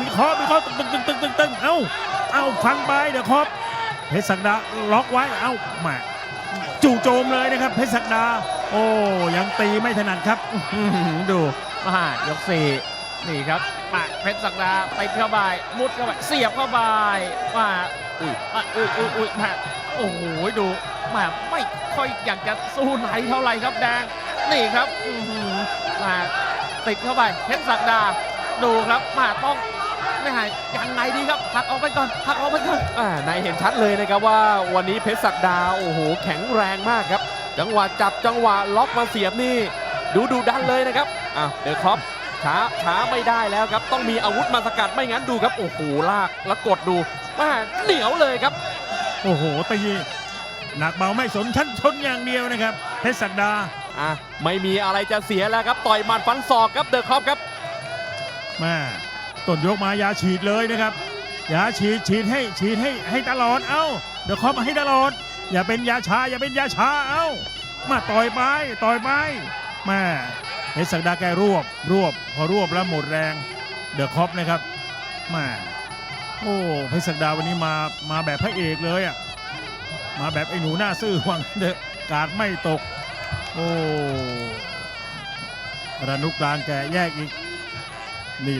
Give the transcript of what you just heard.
มีคอมีคอตึงตึงตึงตึงตึงตึงเอ้าเอ้าฟังไปเดี๋ยวครับเพชรศักดาล็อกไว้เอ้าหมาจู่โจมเลยนะครับเพชรศักดา โอ้ยังตีไม่ถนัดครับอื้อหือดูมายกสี่นี่ครับมาเพชรศักดาไปเข้าไปมุดเข้าไปเสียบเข้าไปมาอุ้ยอุ้ยอุ้ยอุ้ยมาโอ้โหดูมาไม่ค่อยอยากจะสู้ไหนเท่าไหร่ครับแดงนี่ครับหมาติดเข้าไปเพชรศักดาดูครับมาต้อง ไม่หายยังไงดีครับหักออกไปก่อนหักออกไปก่อนอ่านายเห็นชัดเลยนะครับว่าวันนี้เพชรศักดาโอ้โหแข็งแรงมากครับ จังหวะจับจังหวะล็อกมาเสียบนี่ ดูดูดันเลยนะครับอะเดอะคอปช้าช้าไม่ได้แล้วครับ ต้องมีอาวุธมาสกัดไม่งั้นดูครับโอ้โหลากแล้วกดดูมาเหนียวเลยครับ โอ้โหตีหนักเบาไม่สนชั้นชนอย่างเดียวนะครับ เพชรศักดาอะไม่มีอะไรจะเสียแล้วครับ ต่อยหมัดฟันศอกครับเดอะคอปครับแม่ ต้นยกมายาฉีดเลยนะครับยาฉีดฉีดให้ฉีดให้ให้ตลอดเอ้าเดี๋ยวเคามาให้ตลอด อย่าเป็นยาชาอย่าเป็นยาชาเอ้ามาต่อยไปต่อยไปแม่เพชรศักดาแกรวบรวบพอรวบแล้วหมดแรง เดอะคอปนะครับแม่โอ้เพชรศักดาวันนี้มามาแบบพระเอกเลยอะมาแบบไอ้หนูหน้าซื่อหวังเดอะการดไม่ตก โอ้ระนุกกลางแกแยกอีกนี่